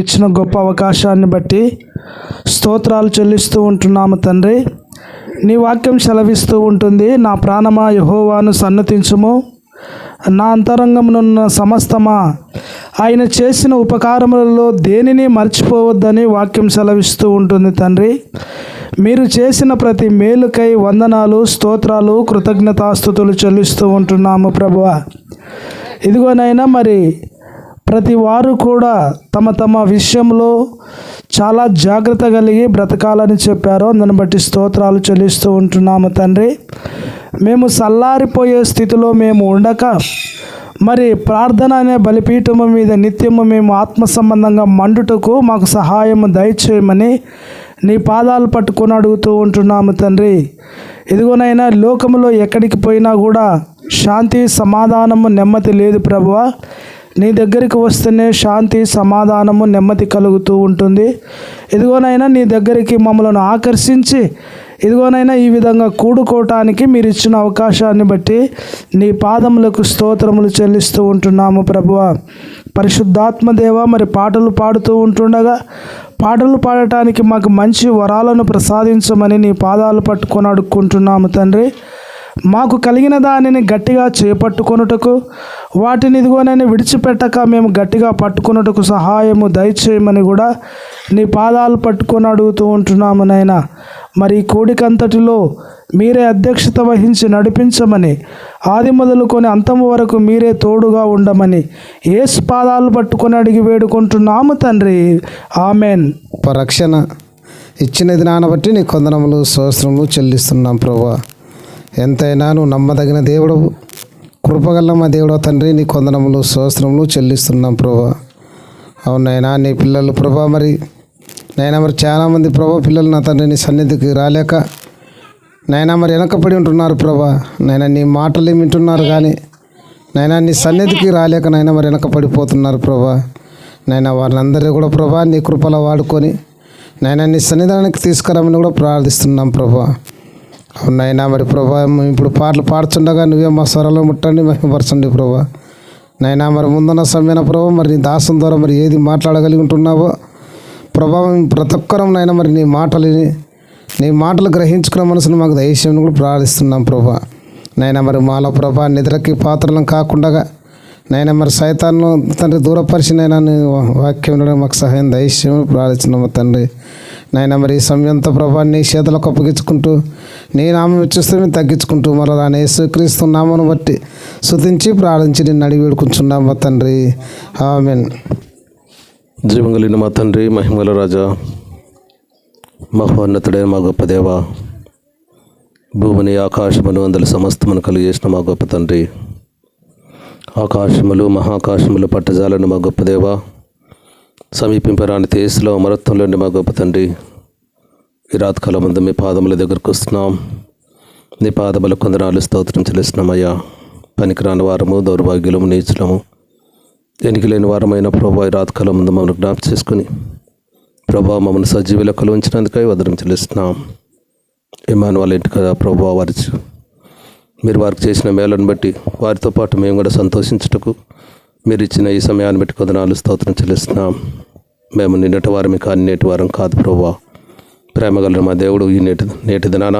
ఇచ్చిన గొప్ప అవకాశాన్ని బట్టి స్తోత్రాలు చెల్లిస్తూ ఉంటున్నాము తండ్రి. నీ వాక్యం సెలవిస్తూ ఉంటుంది నా ప్రాణమా యహోవాను సన్నతించుము. నా అంతరంగమునున్న సమస్తమా ఆయన చేసిన ఉపకారములలో దేనిని మర్చిపోవద్దని వాక్యం సెలవిస్తూ ఉంటుంది తండ్రి. మీరు చేసిన ప్రతి మేలుకై వందనాలు స్తోత్రాలు కృతజ్ఞతాస్థుతులు చెల్లిస్తూ ఉంటున్నాము ప్రభువ. ఇదిగోనైనా మరి ప్రతి వారు కూడా తమ తమ విషయంలో చాలా జాగ్రత్త కలిగి బ్రతకాలని చెప్పారు. అందుని బట్టి స్తోత్రాలు చెల్లిస్తూ ఉంటున్నాము తండ్రి. మేము సల్లారిపోయే స్థితిలో మేము ఉండక మరి ప్రార్థన అనే బలిపీఠము మీద నిత్యము మేము ఆత్మ సంబంధంగా మండుటకు మాకు సహాయము దయచేయమని నీ పాదాలు పట్టుకొని అడుగుతూ ఉంటున్నాము తండ్రి. ఇదిగోనైనా లోకములో ఎక్కడికి పోయినా కూడా శాంతి సమాధానము నెమ్మది లేదు ప్రభువా. నీ దగ్గరికి వస్తేనే శాంతి సమాధానము నెమ్మది కలుగుతూ ఉంటుంది. ఇదిగోనైనా నీ దగ్గరికి మమ్మలను ఆకర్షించి ఇదిగోనైనా ఈ విధంగా కూడుకోవటానికి మీరు ఇచ్చిన అవకాశాన్ని బట్టి నీ పాదములకు స్తోత్రములు చెల్లిస్తూ ఉంటున్నాము ప్రభువ. పరిశుద్ధాత్మదేవ మరి పాటలు పాడుతూ ఉంటుండగా పాటలు పాడటానికి మాకు మంచి వరాలను ప్రసాదించమని నీ పాదాలు పట్టుకొని అడుక్కుంటున్నాము తండ్రి. మాకు కలిగిన దానిని గట్టిగా చేపట్టుకొనుటకు వాటిని ఇదిగోనని విడిచిపెట్టక మేము గట్టిగా పట్టుకొనుటకు సహాయము దయచేయమని కూడా నీ పాదాలు పట్టుకొని అడుగుతూ ఉంటున్నాము నాయన. మరి కోడికంతటిలో మీరే అధ్యక్షత వహించి నడిపించమని ఆది మొదలుకొని అంతము వరకు మీరే తోడుగా ఉండమని ఏసు పాదాలు పట్టుకొని అడిగి వేడుకుంటున్నాము తండ్రి. ఆమెన్. రక్షణ ఇచ్చినది బట్టి నీ కొందనములు సహస్రములు చెల్లిస్తున్నాం ప్రభా. ఎంతైనా నువ్వు నమ్మదగిన దేవుడు కృపగల మా దేవుడు తండ్రి నీ కొందనములు సోస్త్రములు చెల్లిస్తున్నాం ప్రభా. అవునైనా నీ పిల్లలు ప్రభా మరి. నైనా మరి చాలామంది ప్రభా పిల్లలు నా తండ్రి నీ సన్నిధికి రాలేక నైనా మరి వెనకపడి ఉంటున్నారు ప్రభా. నైనా నీ మాటలు ఏమి వింటున్నారు కానీ నైనా నీ సన్నిధికి రాలేక నైనా మరి వెనకపడిపోతున్నారు ప్రభా. నైనా వారిని కూడా ప్రభా నీ కృపలో వాడుకొని నైనా నీ సన్నిధానానికి తీసుకురామని కూడా ప్రార్థిస్తున్నాం ప్రభా. అవునైనా మరి ప్రభా మేము ఇప్పుడు పాటలు పాడుతుండగా నువ్వే మా స్వరంలో ముట్టండి మహిమపరచండి ప్రభా. నైనా మరి ముందున్న సమయాన ప్రభా మరి నీ దాసం ద్వారా మరి ఏది మాట్లాడగలిగి ఉంటున్నావో ప్రభావం ప్రతి ఒక్కరం నైనా మరి నీ మాటలు నీ మాటలు గ్రహించుకున్న మనసును మాకు దయచేయమని కూడా ప్రార్థిస్తున్నాం ప్రభా. నైనా మరి మాలో ప్రభా నిద్రకి పాత్రలను కాకుండా నైనా మరి సైతాన్ని తండ్రి దూరపరిచినైనా నీ వాక్యం మాకు సహాయం దయచేయమని ప్రార్థిస్తున్నాము తండ్రి. నైనా మరి ఈ సమయంతో ప్రభా నీ చేతులకు అప్పగించుకుంటూ నీ నామం ఇచ్చిస్తే తగ్గించుకుంటూ మరలా నా యేసుక్రీస్తు నామను బట్టి శుతించి ప్రార్థించి నిన్ను అడిగి వేడుకుంటున్నాము తండ్రి. ఆమెన్. జీవం కలిగిన మా తండ్రి మహిమల రాజా మహోన్నతుడైన మా గొప్ప దేవ భూమిని ఆకాశమును అందరి సమస్తమును కలిగేసిన మా గొప్ప తండ్రి. ఆకాశములు మహాకాశములు పట్టజాలను మా గొప్ప దేవ సమీపింపరాని తేసులో అమరత్వంలోని మా గొప్ప తండ్రి ఈ రాతకాలం ముందు మీ పాదముల దగ్గరకు వస్తున్నాం. నీ పాదముల కొందనాలు స్తోత్రం చెల్లిస్తున్నామయ్యా పనికిరాని వారము దౌర్భాగ్యులము నీచులము. దేనికి లేని వారమైన ప్రభా ఈ రాతకాలం ముందు మమ్మల్ని జ్ఞాపం చేసుకుని ప్రభా మమ్మల్ని సజీవులకు ఉంచినందుకై వదనం చెల్లిస్తున్నాం. ఇమాన్ వాళ్ళ ఇంటి కదా ప్రభా వారి మీరు వారికి చేసిన మేలను బట్టి వారితో పాటు మేము కూడా సంతోషించుటకు మీరు ఇచ్చిన ఈ సమయాన్ని బట్టి కొందనాలు స్తోత్రం చెల్లిస్తున్నాం. మేము నిన్నటి వారమే కానీ నేటి వారం కాదు ప్రభా ప్రేమగలరు మా దేవుడు ఈ నేటి నేటి దినాన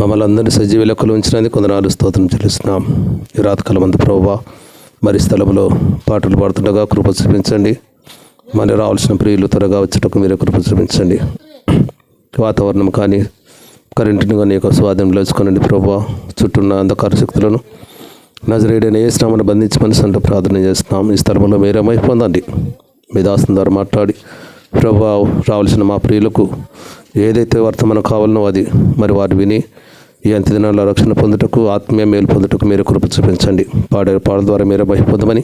మమ్మల్ని అందరినీ సజీవ లెక్కలు ఉంచినందుకు కొందనాలు స్తోత్రం చెల్లిస్తున్నాం. ఈ రాతకాలం మంది ప్రభా మరి స్థలంలో పాటలు పాడుతుండగా కృప చూపించండి. మరి రావాల్సిన ప్రియులు త్వరగా వచ్చేటకు మీరే కృప చూపించండి. వాతావరణం కానీ కరెంటుని కానీ యొక్క స్వాధీనంలో వచ్చుకోనండి ప్రభా చుట్టూ ఉన్న అంధకార శక్తులను నజరేడైన ఏ శ్రమను బంధించమని సంట ప్రార్థన చేస్తున్నాం. ఈ స్థలంలో మీరే పొందండి. మీ దాసం ద్వారా మాట్లాడి ప్రభా రావాల్సిన మా ప్రియులకు ఏదైతే వర్తమానం కావాలనో అది మరి వారు విని ఈ అంత్య దినాల్లో రక్షణ పొందుటకు ఆత్మీయ మేలు పొందుటకు మీరు కృప చూపించండి. పాడే పాటల ద్వారా మీరే మహిపొందమని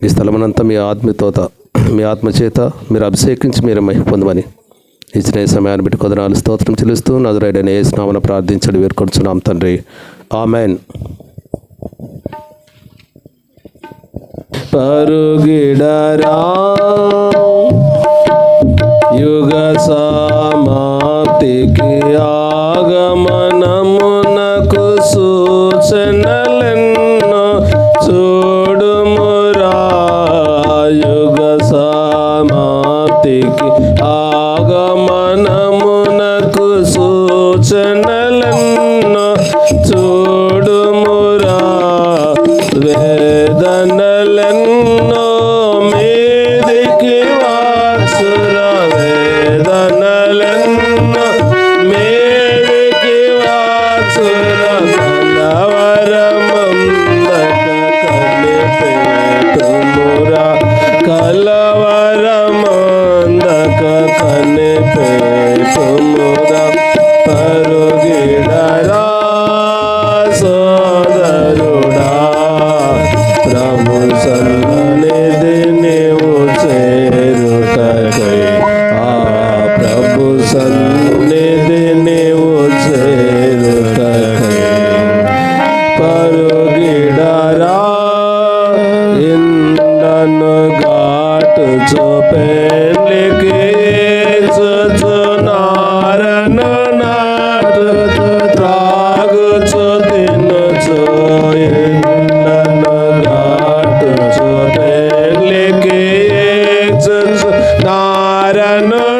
ఈ స్థలమనంతా మీ ఆత్మీయతోత మీ ఆత్మ చేత మీరు అభిషేకించి మీరు మహిపొందమని ఇచ్చిన ఈ సమయాన్ని బట్టి కొదనాలు స్తోత్రం చెల్లిస్తూ నదురైడని ఏ స్నామన ప్రార్థించడం వేర్కొంటున్నాం తండ్రి. ఆమెన్. పరుగిడరా. యుగ సమాప్తికి ఆగమనమునకు సూచనలెన్నో చూడుమురా. యుగ సమాప్తికి ఆగమనమునకు సూచనలెన్నో చూడుమురా. వేదన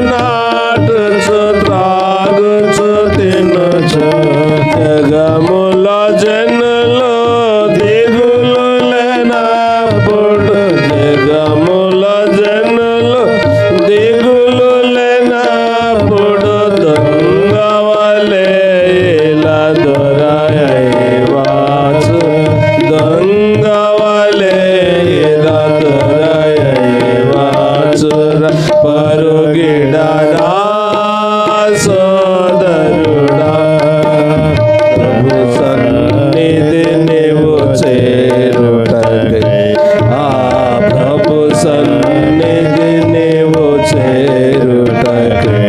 not so तेरु तक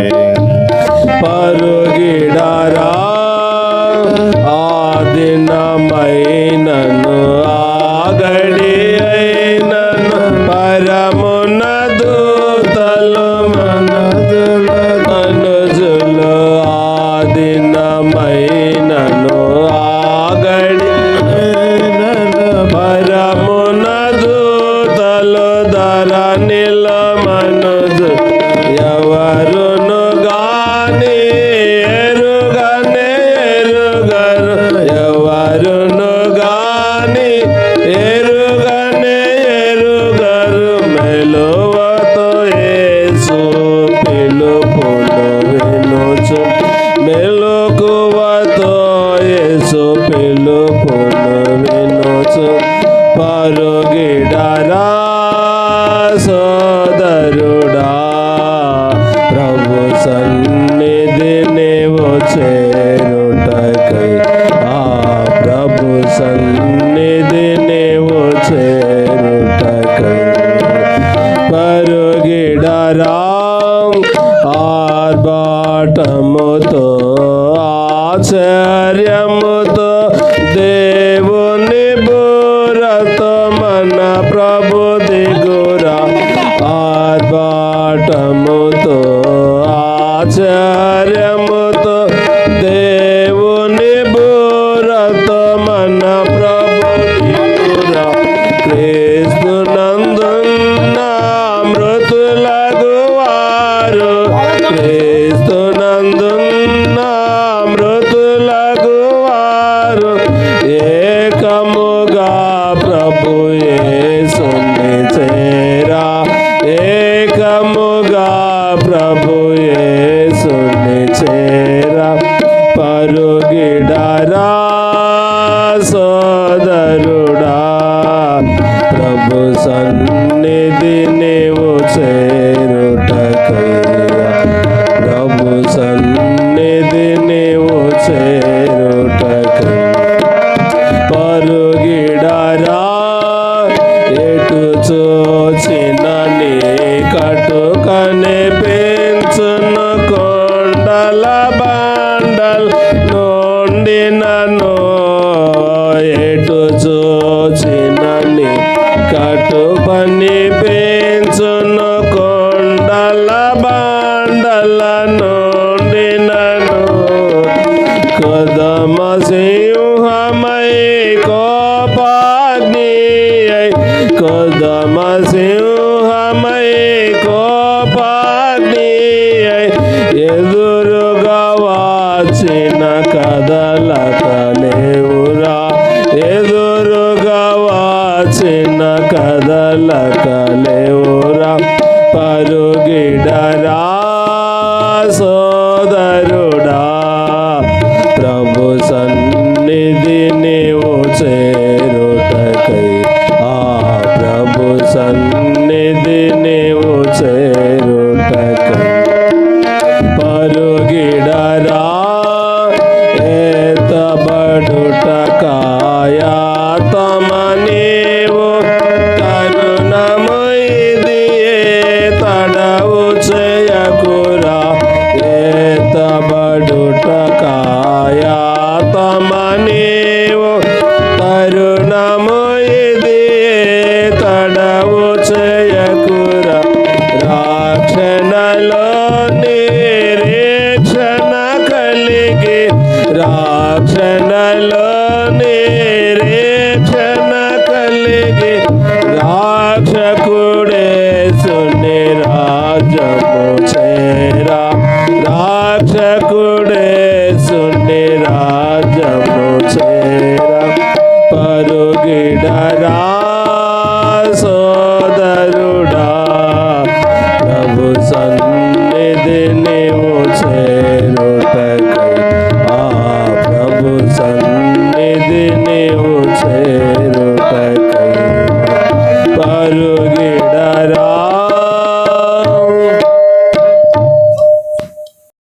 సన్నిధి నీవు చేరుటకై పరుగిడరాం ఆర్భాటముతో ఆశ్చర్యముతో దేవుని బూరతో మన ప్రభు దిగురా ఆర్భాటముతో ఆచ चललो